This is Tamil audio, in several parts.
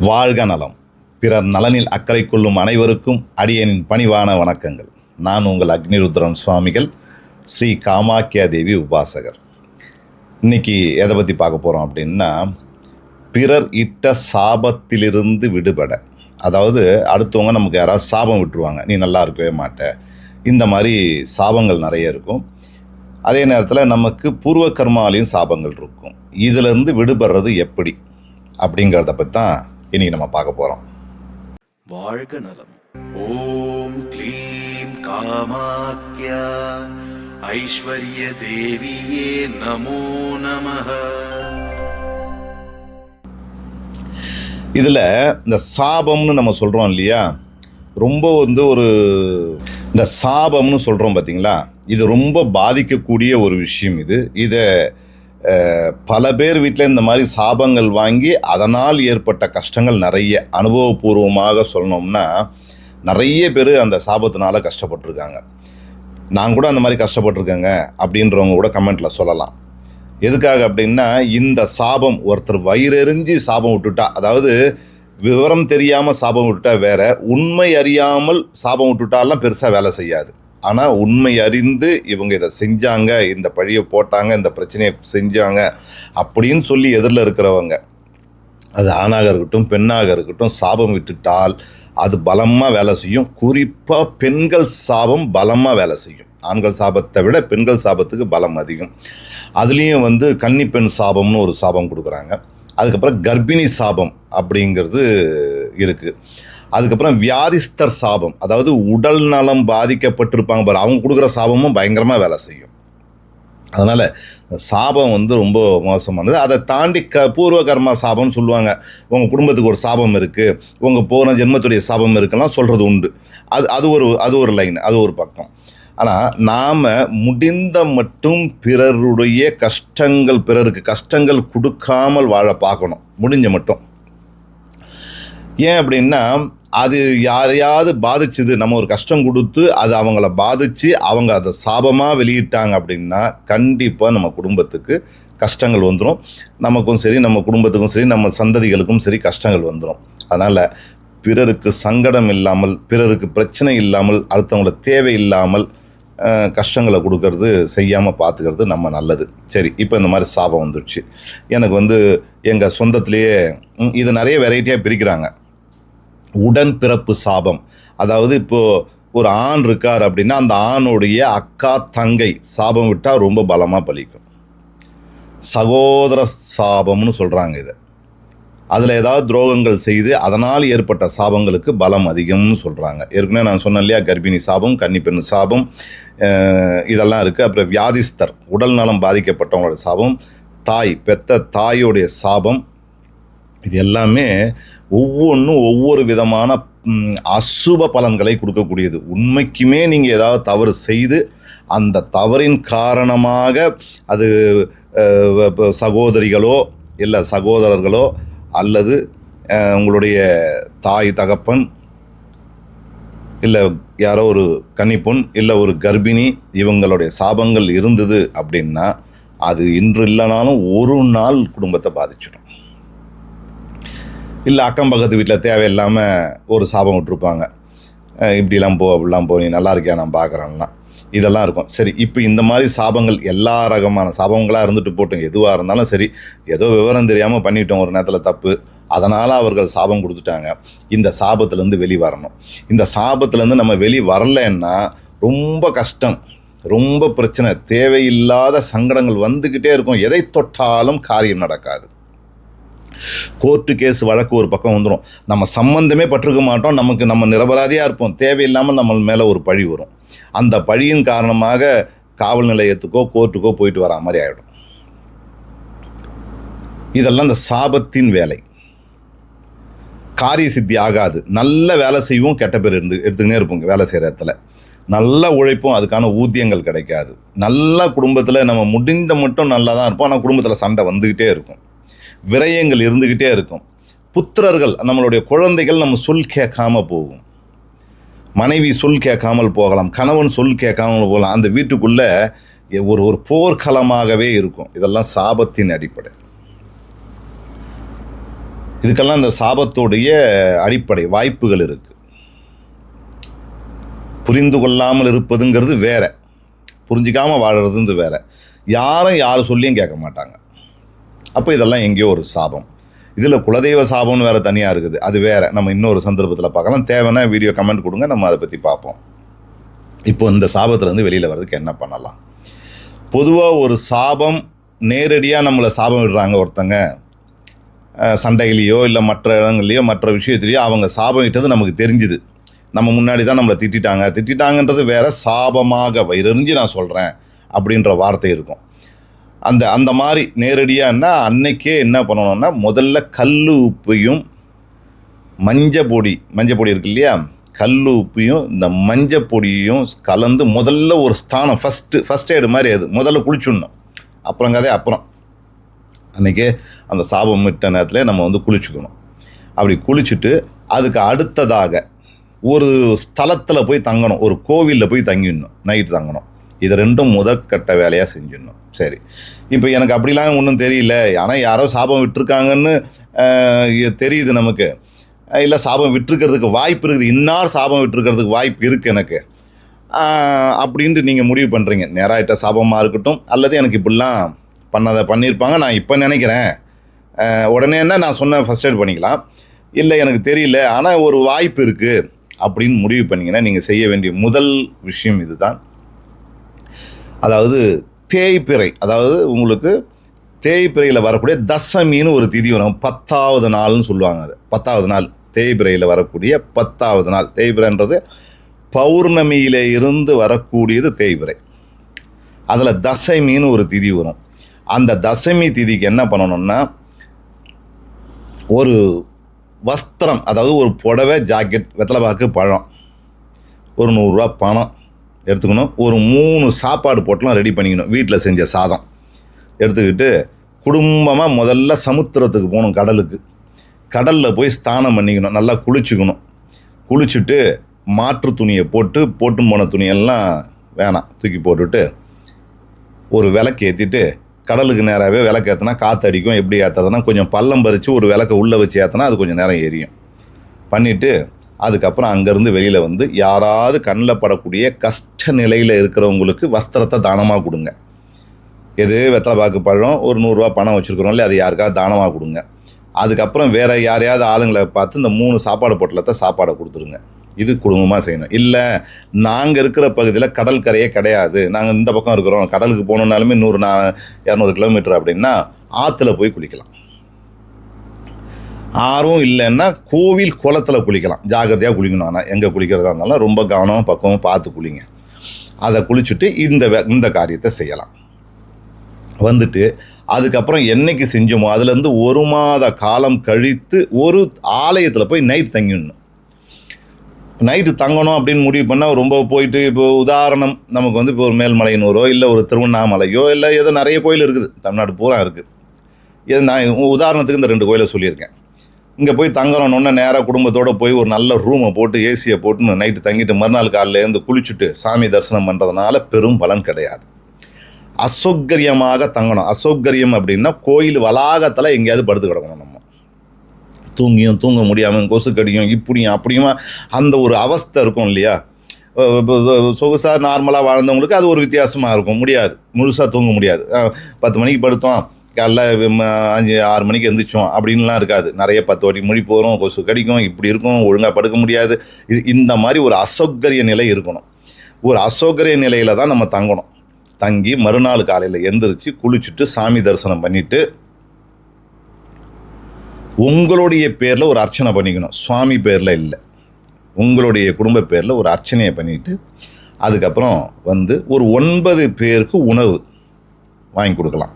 வாழ்க நலம். பிறர் நலனில் அக்கறை கொள்ளும் அனைவருக்கும் அடியனின் பணிவான வணக்கங்கள். நான் உங்கள் அக்னிருத்ரன் சுவாமிகள் ஸ்ரீ காமாக்கியா தேவி உபாசகர். இன்னைக்கு எதை பற்றி பார்க்க போகிறோம் அப்படின்னா பிறர் இட்ட சாபத்திலிருந்து விடுபட. அதாவது அடுத்தவங்க நமக்கு யாராவது சாபம் விட்டுருவாங்க. நீ நல்லா இருக்கவே மாட்ட. இந்த மாதிரி சாபங்கள் நிறைய இருக்கும். அதே நேரத்தில் நமக்கு பூர்வ கர்மாலையும் சாபங்கள் இருக்கும். இதிலிருந்து விடுபடுறது எப்படி? அப்படிங்கிறத பற்றி தான் இன்னைக்கு நம்ம பார்க்க போகிறோம் வாழ்க நலம். ஓம் க்ளீம் காமாக்யா. ஐஸ்வர்ய தேவியே நமோ நமः இதில் இந்த சாபம்னு நம்ம சொல்கிறோம் இல்லையா? ரொம்ப வந்து ஒரு இந்த சாபம்னு சொல்கிறோம் பார்த்தீங்களா இது ரொம்ப பாதிக்கக்கூடிய ஒரு விஷயம் இது. இதை பல பேர் வீட்டில் இந்த மாதிரி சாபங்கள் வாங்கி அதனால் ஏற்பட்ட கஷ்டங்கள் நிறைய அனுபவபூர்வமாக சொல்லணும்னா நிறைய பேர் அந்த சாபத்தினால கஷ்டப்பட்டிருக்காங்க. நான் கூட அந்த மாதிரி கஷ்டப்பட்டிருக்கேங்க அப்படின்றவங்க கூட கமெண்ட்டில் சொல்லலாம். எதுக்காக அப்படின்னா இந்த சாபம் ஒருத்தர் வயிறெறிஞ்சு சாபம் விட்டுட்டா அதாவது விவரம் தெரியாமல் சாபம் விட்டுட்டா வேற உண்மை அறியாமல் சாபம் விட்டுட்டாலாம் பெருசாக வேலை செய்யாது. ஆனால் உண்மை அறிந்து இவங்க இதை செஞ்சாங்க இந்த பழியை போட்டாங்க இந்த பிரச்சனையை செஞ்சாங்க அப்படின்னு சொல்லி எதிரில் இருக்கிறவங்க. அது ஆணாக இருக்கட்டும் பெண்ணாக இருக்கட்டும் சாபம் விட்டுட்டால் அது பலமாக வேலை செய்யும். குறிப்பாக பெண்கள் சாபம் பலமாக வேலை செய்யும். ஆண்கள் சாபத்தை விட பெண்கள் சாபத்துக்கு பலம் அதிகம். அதுலேயும் வந்து கன்னி பெண் சாபம்னு ஒரு சாபம் கொடுக்குறாங்க. அதுக்கப்புறம் கர்ப்பிணி சாபம் அப்படிங்கிறது இருக்குது அதுக்கப்புறம் வியாதிஸ்தர் சாபம். அதாவது உடல் நலம் பாதிக்கப்பட்டிருப்பாங்க பாரு அவங்க கொடுக்குற சாபமும் பயங்கரமாக வேலை செய்யும். அதனால் சாபம் வந்து ரொம்ப மோசமானது. அதை தாண்டி க பூர்வ கர்மா சாபம்னு சொல்லுவாங்க. உங்கள் குடும்பத்துக்கு ஒரு சாபம் இருக்குது உங்கள் போன ஜென்மத்துடைய சாபம் இருக்குலாம் சொல்கிறது உண்டு. அது அது ஒரு அது ஒரு லைன் அது ஒரு பக்கம். ஆனால் நாம் முடிந்த மட்டும் பிறருடைய கஷ்டங்கள் பிறருக்கு கஷ்டங்கள் கொடுக்காமல் வாழ பார்க்கணும். முடிஞ்ச மட்டும். ஏன் அப்படின்னா அது யாரையாவது பாதிச்சுது நம்ம ஒரு கஷ்டம் கொடுத்து அது அவங்கள பாதிச்சு அவங்க அதை சாபமாக வெளியிட்டாங்க அப்படின்னா கண்டிப்பாக நம்ம குடும்பத்துக்கு கஷ்டங்கள் வந்துடும் நமக்கும் சரி நம்ம குடும்பத்துக்கும் சரி நம்ம சந்ததிகளுக்கும் சரி கஷ்டங்கள் வந்துடும் அதனால் பிறருக்கு சங்கடம் இல்லாமல் பிறருக்கு பிரச்சனை இல்லாமல் அடுத்தவங்கள தேவை இல்லாமல் கஷ்டங்களை கொடுக்கறது செய்யாமல் பார்த்துக்கிறது நம்ம நல்லது. சரி இப்போ இந்த மாதிரி சாபம் வந்துடுச்சு. எனக்கு வந்து எங்கள் சொந்தத்திலேயே இது நிறைய வெரைட்டியாக பிரிக்கிறாங்க. உடன்பிறப்பு சாபம். அதாவது இப்போது ஒரு ஆண் இருக்கார் அப்படின்னா அந்த ஆணுடைய அக்கா தங்கை சாபம் விட்டால் ரொம்ப பலமாக பலிக்கும். சகோதர சாபம்னு சொல்கிறாங்க இதை. அதில் ஏதாவது துரோகங்கள் செய்து அதனால் ஏற்பட்ட சாபங்களுக்கு பலம் அதிகம்னு சொல்கிறாங்க ஏற்கனவே நான் சொன்னேன் இல்லையா கர்ப்பிணி சாபம் கன்னிப்பெண் சாபம் இதெல்லாம் இருக்குது அப்புறம் வியாதிஸ்தர் உடல் நலம் பாதிக்கப்பட்டவங்களோட சாபம் தாய் பெத்த தாயோடைய சாபம் இது எல்லாமே ஒவ்வொன்றும் ஒவ்வொரு விதமான அசுப பலன்களை கொடுக்கக்கூடியது. உண்மைக்குமே நீங்கள் ஏதாவது தவறு செய்து அந்த தவறின் காரணமாக அது சகோதரிகளோ இல்லை சகோதரர்களோ அல்லது உங்களுடைய தாய் தகப்பன் இல்லை யாரோ ஒரு கன்னிப்பொன் இல்லை ஒரு கர்ப்பிணி இவங்களுடைய சாபங்கள் இருந்தது அப்படின்னா அது இன்று இல்லைனாலும் ஒரு நாள் குடும்பத்தை பாதிச்சிடும். இல்லை அக்கம் பக்கத்து வீட்டில் தேவையில்லாமல் ஒரு சாபம் விட்டுருப்பாங்க. இப்படிலாம் போ அப்படிலாம் போ நீ நல்லா இருக்கியா நான் பார்க்குறேன்னா இதெல்லாம் இருக்கும். சரி இப்போ இந்த மாதிரி சாபங்கள் எல்லா ரகமான சாபங்களாக இருந்துட்டு போட்டோம் எதுவாக இருந்தாலும் சரி ஏதோ விவரம் தெரியாமல் பண்ணிட்டோம். ஒரு நேரத்தில் தப்பு. அதனால் அவர்கள் சாபம் கொடுத்துட்டாங்க. இந்த சாபத்துலேருந்து வெளி வரணும். இந்த சாபத்துலேருந்து நம்ம வெளி வரலைன்னா ரொம்ப கஷ்டம். ரொம்ப பிரச்சனை. தேவையில்லாத சங்கடங்கள் வந்துக்கிட்டே இருக்கும். எதை தொட்டாலும் காரியம் நடக்காது. கோர்ட்டு கேஸ் வழக்கு ஒரு பக்கம் வந்துடும் நம்ம சம்மந்தமே பட்டிருக்க மாட்டோம். நமக்கு நம்ம நிரபராதியாக இருப்போம். தேவையில்லாமல் நம்ம மேலே ஒரு பழி வரும். அந்த பழியின் காரணமாக காவல் நிலையத்துக்கோ கோர்ட்டுக்கோ போயிட்டு வரா மாதிரி ஆகிடும் இதெல்லாம் இந்த சாபத்தின் வேலை. காரிய சித்தி ஆகாது. நல்ல வேலை செய்வோம் கெட்ட பேர் இருந்து எடுத்துக்கினே இருப்போம் வேலை செய்கிற இடத்துல. நல்ல உழைப்பும் அதுக்கான ஊதியங்கள் கிடைக்காது. நல்ல குடும்பத்தில் நம்ம முடிந்த மட்டும் நல்லா தான் இருப்போம். ஆனால் குடும்பத்தில் சண்டை வந்துக்கிட்டே இருக்கும். விரயங்கள் இருந்துக்கிட்டே இருக்கும். புத்திரர்கள் நம்மளுடைய குழந்தைகள் நம்ம சொல் கேட்காம போகும். மனைவி சொல் கேட்காமல் போகலாம் கணவன் சொல் கேட்காமல் போகலாம். அந்த வீட்டுக்குள்ளே ஒரு ஒரு போர்க்களமாகவே இருக்கும். இதெல்லாம் சாபத்தின் அடிப்படை. இதுக்கெல்லாம் இந்த சாபத்துடைய அடிப்படை வாய்ப்புகள் இருக்குது புரிந்து கொள்ளாமல் இருப்பதுங்கிறது வேற. புரிஞ்சிக்காமல் வாழறதுந்து வேற. யாரும் யார் சொல்லியும் கேட்க மாட்டாங்க. அப்போ இதெல்லாம் எங்கேயோ ஒரு சாபம். இதில் குலதெய்வ சாபம்னு வேறு தனியாக இருக்குது. அது வேறு. நம்ம இன்னொரு சந்தர்ப்பத்தில் பார்க்கலாம். தேவைன்னா வீடியோ கமெண்ட் கொடுங்க. நம்ம அதை பற்றி பார்ப்போம். இப்போ இந்த சாபத்துலேருந்து வெளியில் வர்றதுக்கு என்ன பண்ணலாம்? பொதுவாக ஒரு சாபம் நேரடியாக நம்மளை சாபம் விடுறாங்க ஒருத்தங்க. சண்டையிலேயோ சண்டையிலையோ இல்லை மற்ற இடங்கள்லையோ மற்ற விஷயத்துலையோ அவங்க சாபம் விட்டது நமக்கு தெரிஞ்சுது. நம்ம முன்னாடி தான் நம்மளை திட்டிட்டாங்க. திட்டிட்டாங்கன்றது வேற சாபமாக வயிறறிஞ்சு நான் சொல்கிறேன் அப்படின்ற வார்த்தை இருக்கும். அந்த அந்த மாதிரி நேரடியாகன்னா அன்னைக்கே என்ன பண்ணணும்னா முதல்ல கல் உப்பையும் மஞ்சள் பொடி மஞ்சள் பொடி இருக்கு இல்லையா? கல் உப்பையும் இந்த மஞ்சள் பொடியையும் கலந்து முதல்ல ஒரு ஸ்தானம் ஃபஸ்ட்டு ஃபஸ்ட் எய்டு மாதிரி அது. முதல்ல குளிச்சுடணும். அப்புறம் கதை அப்புறம். அன்றைக்கே அந்த சாபம் விட்ட நேரத்தில் நம்ம வந்து குளிச்சுக்கணும். அப்படி குளிச்சுட்டு அதுக்கு அடுத்ததாக ஒரு ஸ்தலத்தில் போய் தங்கணும். ஒரு கோவிலில் போய் தங்கிடணும். நைட்டு தங்கணும். இது ரெண்டும் முதற்கட்ட வேலையாக செஞ்சிடணும். சரி. இப்போ எனக்கு அப்படிலாம் ஒன்றும் தெரியல. ஆனால் யாரோ சாபம் விட்டுருக்காங்கன்னு தெரியுது நமக்கு. இல்லை சாபம் விட்டுருக்கிறதுக்கு வாய்ப்பு இருக்குது. இன்னார் சாபம் விட்டுருக்கிறதுக்கு வாய்ப்பு இருக்குது எனக்கு. அப்படின்ட்டு நீங்கள் முடிவு பண்ணுறீங்க நேராகிட்ட சாபமாக இருக்கட்டும். அல்லது எனக்கு இப்படிலாம் பண்ணதை பண்ணியிருப்பாங்க நான் இப்போ நினைக்கிறேன். உடனே என்ன? நான் சொன்ன ஃபஸ்ட் எய்ட் பண்ணிக்கலாம். இல்லை எனக்கு தெரியல. ஆனால் ஒரு வாய்ப்பு இருக்குது அப்படின்னு முடிவு பண்ணிங்கன்னா நீங்கள் செய்ய வேண்டிய முதல் விஷயம் இதுதான். அதாவது தேய்பிறை அதாவது உங்களுக்கு தேய்பிறையில் வரக்கூடிய தசமின்னு ஒரு திதி வரும். பத்தாவது நாள்னு சொல்லுவாங்க அது. பத்தாவது நாள். தேய்பிறையில் வரக்கூடிய பத்தாவது நாள். தேய்பிறைன்றது பௌர்ணமியில இருந்து வரக்கூடியது தேய்பிறை. அதில் தசமின்னு ஒரு திதி வரும். அந்த தசமி திதிக்கு என்ன பண்ணணும்னா ஒரு வஸ்திரம் அதாவது ஒரு புடவை ஜாக்கெட் வெத்தலைப்பாக்கு பழம் ஒரு நூறுரூவா பணம் எடுத்துக்கணும். ஒரு மூணு சாப்பாடு போட்டெலாம் ரெடி பண்ணிக்கணும். வீட்டில் செஞ்ச சாதம். எடுத்துக்கிட்டு குடும்பமாக முதல்ல சமுத்திரத்துக்கு போகணும் கடலுக்கு. கடலில் போய் ஸ்தானம் பண்ணிக்கணும். நல்லா குளிச்சுக்கணும். குளிச்சுட்டு மாற்று துணியை போட்டு போட்டு போன துணியெல்லாம் வேணாம். தூக்கி போட்டுட்டு ஒரு விளக்கு ஏற்றிட்டு கடலுக்கு நேராகவே விளக்கு ஏற்றினா காற்று அடிக்கும். எப்படி ஏற்றுறதுனா கொஞ்சம் பள்ளம் பறித்து ஒரு விளக்கை உள்ளே வச்சு ஏற்றினா அது கொஞ்சம் நேரம் எரியும். பண்ணிவிட்டு அதுக்கப்புறம் அங்கேருந்து வெளியில் வந்து யாராவது கண்ணில் படக்கூடிய கஷ்ட நிலையில் இருக்கிறவங்களுக்கு வஸ்திரத்தை தானமாக கொடுங்க. எது வெத்தலை பாக்கு பழம் ஒரு நூறுரூவா பணம் வச்சுருக்குறோம் இல்லையா அது யாருக்காவது தானமாக கொடுங்க. அதுக்கப்புறம் வேறு யாரையாவது ஆளுங்களை பார்த்து இந்த மூணு சாப்பாடு பொட்டலத்தை சாப்பாடை கொடுத்துருங்க. இது குடும்பமாக செய்யணும். இல்லை நாங்கள் இருக்கிற பகுதியில் கடல் கரையே கிடையாது. நாங்கள் இந்த பக்கம் இருக்கிறோம். கடலுக்கு போகணுன்னாலுமே நூறு நா இரநூறு கிலோமீட்டர் அப்படின்னா ஆற்றுல போய் குளிக்கலாம். ஆர்வம் இல்லைன்னா கோவில் குளத்தில் குளிக்கலாம். ஜாக்கிரதையாக குளிக்கணும். ஆனால் எங்கே குளிக்கிறதா இருந்தாலும் ரொம்ப கவனம் பக்குவம் பார்த்து குளிங்க. அதை குளிச்சுட்டு இந்த இந்த காரியத்தை செய்யலாம். வந்துட்டு அதுக்கப்புறம் என்னைக்கு செஞ்சோமோ அதுலேருந்து ஒரு மாத காலம் கழித்து ஒரு ஆலயத்தில் போய் நைட் தங்கிடணும். நைட்டு தங்கணும் அப்படின்னு முடிவு பண்ணால் ரொம்ப போயிட்டு இப்போ உதாரணம் நமக்கு வந்து இப்போ ஒரு மேல்மலையனூரோ இல்லை ஒரு திருவண்ணாமலையோ இல்லை ஏதோ நிறைய கோயில் இருக்குது. தமிழ்நாடு பூரா இருக்குது இது நான் உதாரணத்துக்கு இந்த ரெண்டு கோயிலை சொல்லியிருக்கேன். இங்கே போய் தங்குறோன்னு நேராக குடும்பத்தோடு போய் ஒரு நல்ல ரூமை போட்டு ஏசியை போட்டு நைட்டு தங்கிட்டு மறுநாள் காலையில குளிச்சுட்டு சாமி தரிசனம் பண்ணுறதுனால பெரும் பலன் கிடையாது. அசௌகரியமாக தங்கணும். அசௌகரியம் அப்படின்னா கோயில் வளாகத்தில் எங்கேயாவது படுத்து கிடக்கணும் நம்ம. தூங்கியும் தூங்க முடியாமல் கொசு கடியும் இப்படியும் அப்படியுமா அந்த ஒரு அவஸ்தை இருக்கும் இல்லையா? சொகுசாக நார்மலாக வாழ்ந்தவங்களுக்கு அது ஒரு வித்தியாசமாக இருக்கும். முடியாது. முழுசாக தூங்க முடியாது. பத்து மணிக்கு படுத்தோம். காலைல ம, அஞ்சு ஆறு மணிக்கு எந்திரிச்சோம். அப்படின்லாம் இருக்காது. நிறைய பத்து வாட்டி மொழி போகிறோம் கொசு கடிக்கும் இப்படி இருக்கும் ஒழுங்காக படுக்க முடியாது. இது இந்த மாதிரி ஒரு அசௌகரிய நிலை இருக்கணும். ஒரு அசௌகரிய நிலையில் தான் நம்ம தங்கணும். தங்கி மறுநாள் காலையில் எந்திரிச்சு குளிச்சுட்டு சாமி தரிசனம் பண்ணிவிட்டு உங்களுடைய பேரில் ஒரு அர்ச்சனை பண்ணிக்கணும். சுவாமி பேரில் இல்லை. உங்களுடைய குடும்ப பேரில் ஒரு அர்ச்சனையை பண்ணிவிட்டு அதுக்கப்புறம் வந்து ஒரு ஒன்பது பேருக்கு உணவு வாங்கி கொடுக்கலாம்.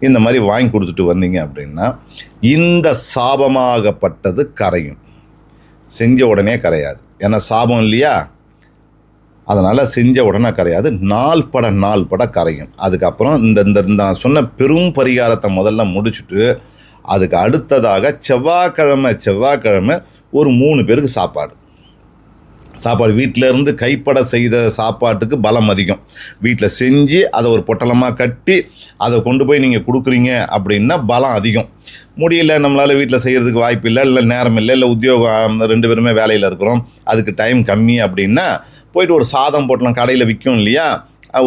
இந்த மாதிரி வாங்கி கொடுத்துட்டு வந்தீங்க அப்படின்னா இந்த சாபமாகப்பட்டது கரையும். செஞ்ச உடனே கரையாது. ஏன்னா சாபம் இல்லையா? அதனால் செஞ்ச உடனே கரையாது. நாள் பட நாள் பட கரையும். அதுக்கப்புறம் இந்த இந்த இந்த நான் சொன்ன பெரும் பரிகாரத்தை முதல்ல முடிச்சுட்டு அதுக்கு அடுத்ததாக செவ்வாய்க்கிழமை செவ்வாய்க்கிழமை ஒரு மூணு பேருக்கு சாப்பாடு. சாப்பாடு வீட்டிலேருந்து கைப்பட செய்த சாப்பாட்டுக்கு பலம் அதிகம். வீட்டில் செஞ்சு அதை ஒரு பொட்டலமாக கட்டி அதை கொண்டு போய் நீங்கள் கொடுக்குறீங்க அப்படின்னா பலம் அதிகம். முடியல நம்மளால் வீட்டில் செய்கிறதுக்கு வாய்ப்பு இல்லை இல்லை நேரம் இல்லை இல்லை உத்தியோகம் ரெண்டு பேருமே வேலையில் இருக்கிறோம். அதுக்கு டைம் கம்மி அப்படின்னா போயிட்டு ஒரு சாதம் பொட்டலம் கடையில் விற்கும் இல்லையா?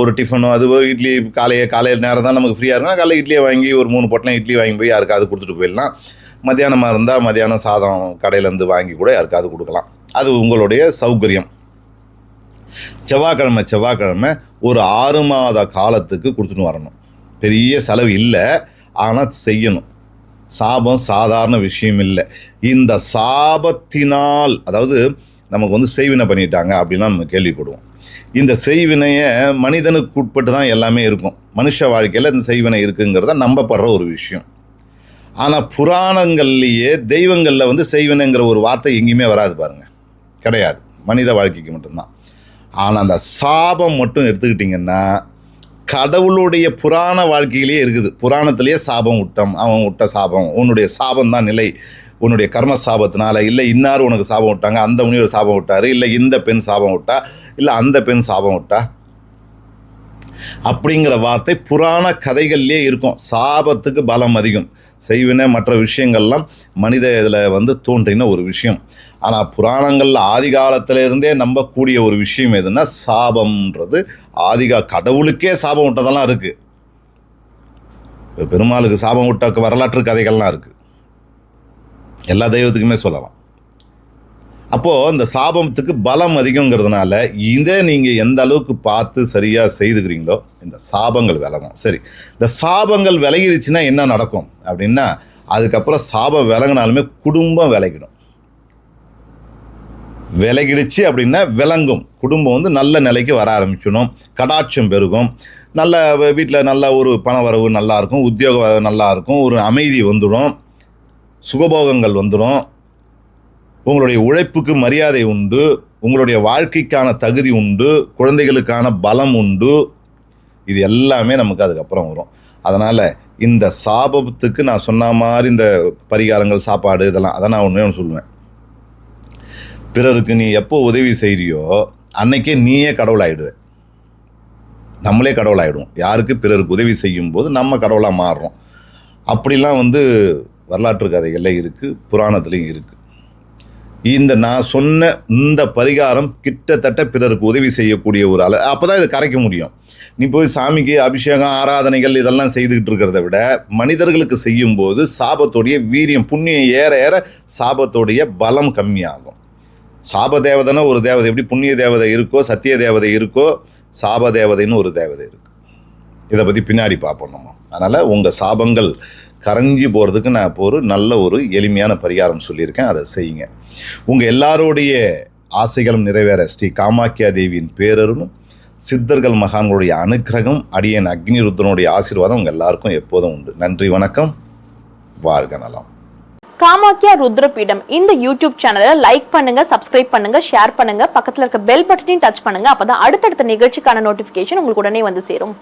ஒரு டிஃபனோ அது இட்லி காலையே காலையில் நேரம் தான் நமக்கு ஃப்ரீயாக இருக்குன்னா காலையில் இட்லியை வாங்கி ஒரு மூணு பொட்டலம் இட்லி வாங்கி போய் யாருக்காவது கொடுத்துட்டு போயிடலாம். மத்தியானமாக இருந்தால் மத்தியானம் சாதம் கடையிலேருந்து வாங்கி கூட யாருக்காவது கொடுக்கலாம். அது உங்களுடைய சௌகரியம். செவ்வாய்க்கிழமை செவ்வாய்க்கிழமை ஒரு ஆறு மாத காலத்துக்கு கொடுத்துட்டு வரணும். பெரிய செலவு இல்லை ஆனால் செய்யணும். சாபம் சாதாரண விஷயம் இல்லை. இந்த சாபத்தினால் அதாவது நமக்கு வந்து செய்வினை பண்ணிட்டாங்க அப்படின்னா நம்ம கேள்விப்படுவோம். இந்த செய்வினையை மனிதனுக்கு உட்பட்டு தான் எல்லாமே இருக்கும். மனுஷ வாழ்க்கையில் இந்த செய்வினை இருக்குங்கிறத நம்பப்படுற ஒரு விஷயம். ஆனால் புராணங்கள்லேயே தெய்வங்களில் வந்து செய்வினைங்கிற ஒரு வார்த்தை எங்கேயுமே வராது பாருங்கள் கிடையாது. மனித வாழ்க்கைக்கு மட்டும்தான். ஆனால் அந்த சாபம் மட்டும் எடுத்துக்கிட்டிங்கன்னா கடவுளுடைய புராண வாழ்க்கையிலேயே இருக்குது. புராணத்திலேயே சாபம் விட்டம் அவன் விட்ட சாபம் உன்னுடைய சாபம் தான் நிலை. உன்னுடைய கர்ம சாபத்தினால இல்லை இன்னார் உனக்கு சாபம் விட்டாங்க அந்த முனிவர் சாபம் விட்டார் இல்லை இந்த பெண் சாபம் விட்டா இல்லை அந்த பெண் சாபம் விட்டா. அப்படிங்கிற வார்த்தை புராண கதைகள்லேயே இருக்கும். சாபத்துக்கு பலம் அதிகம். செய்வின மற்ற விஷயங்கள்லாம் மனித இதில் வந்து தோன்றின ஒரு விஷயம். ஆனால் புராணங்களில் ஆதி காலத்துலேருந்தே நம்பக்கூடிய ஒரு விஷயம் எதுன்னா சாபம்ன்றது. ஆதிகா கடவுளுக்கே சாபம் விட்டதெல்லாம் இருக்குது இப்போ பெருமாளுக்கு சாபம் விட்ட வரலாற்று கதைகள்லாம் இருக்குது எல்லா தெய்வத்துக்குமே சொல்லலாம். அப்போது இந்த சாபத்துக்கு பலம் அதிகங்கிறதுனால இதை நீங்கள் எந்த அளவுக்கு பார்த்து சரியாக செய்துக்கிறீங்களோ இந்த சாபங்கள் விலகும். சரி இந்த சாபங்கள் விலகிடுச்சுன்னா என்ன நடக்கும்? அப்படின்னா அதுக்கப்புறம் சாபம் விலங்கினாலுமே குடும்பம் விலகிடும். விலகிடுச்சு அப்படின்னா விளங்கும். குடும்பம் வந்து நல்ல நிலைக்கு வர ஆரம்பிச்சிடும். கடாட்சம் பெருகும். நல்ல வீட்டில் நல்ல ஒரு பண வரவு நல்லாயிருக்கும் உத்தியோக வரவு நல்லா இருக்கும். ஒரு அமைதி வந்துடும். சுகபோகங்கள் வந்துடும். உங்களுடைய உழைப்புக்கு மரியாதை உண்டு உங்களுடைய வாழ்க்கைக்கான தகுதி உண்டு குழந்தைகளுக்கான பலம் உண்டு. இது எல்லாமே நமக்கு அதுக்கப்புறம் வரும். அதனால் இந்த சாபத்துக்கு நான் சொன்ன மாதிரி இந்த பரிகாரங்கள் சாப்பாடு இதெல்லாம் அதை நான் ஒன்று சொல்லுவேன். பிறருக்கு நீ எப்போ உதவி செய்கிறியோ அன்னைக்கே நீயே கடவுளாயிடுவ நம்மளே கடவுளாயிடுவோம் யாருக்கு பிறருக்கு உதவி செய்யும் போது நம்ம கடவுளாக மாறுறோம். அப்படிலாம் வந்து வரலாற்று கதைகளில் இருக்குது புராணத்துலேயும் இருக்குது இந்த நான் சொன்ன இந்த பரிகாரம் கிட்டத்தட்ட பிறருக்கு உதவி செய்யக்கூடிய ஒரு அள அப்போ தான் இதை கரைக்க முடியும். நீ போய் சாமிக்கு அபிஷேகம் ஆராதனைகள் இதெல்லாம் செய்துக்கிட்டு இருக்கிறத விட மனிதர்களுக்கு செய்யும்போது சாபத்தோடைய வீரியம் புண்ணியம் ஏற ஏற சாபத்தோடைய பலம் கம்மியாகும். சாப தேவதைன்னா ஒரு தேவதை எப்படி புண்ணிய தேவதை இருக்கோ சத்திய தேவதை இருக்கோ சாப தேவதைன்னு ஒரு தேவதை இருக்குது இதை பற்றி பின்னாடி பார்ப்போம் நம்ம. அதனால் உங்கள் சாபங்கள் கரைஞ்சி போகிறதுக்கு நான் இப்போ ஒரு நல்ல ஒரு எளிமையான பரிகாரம் சொல்லியிருக்கேன். அதை செய்யுங்க. உங்கள் எல்லாருடைய ஆசைகளும் நிறைவேற ஸ்ரீ காமாக்கியா தேவியின் பேரருளும் சித்தர்கள் மகான்களுடைய அனுக்கிரகம் அடியன் அக்னிருத்தனுடைய ஆசீர்வாதம் உங்கள் எல்லாருக்கும் எப்போதும் உண்டு. நன்றி வணக்கம். வாழ்க நலம். காமாக்கியா ருத்ரபீடம் இந்த யூடியூப் சேனலை லைக் பண்ணுங்க சப்ஸ்கிரைப் பண்ணுங்க ஷேர் பண்ணுங்க. பக்கத்தில் இருக்க பெல் பட்டனையும் டச் பண்ணுங்க. அப்பதான் அடுத்தடுத்த நிகழ்ச்சிக்கான நோட்டிபிகேஷன் உங்களுக்கு உடனே வந்து சேரும்.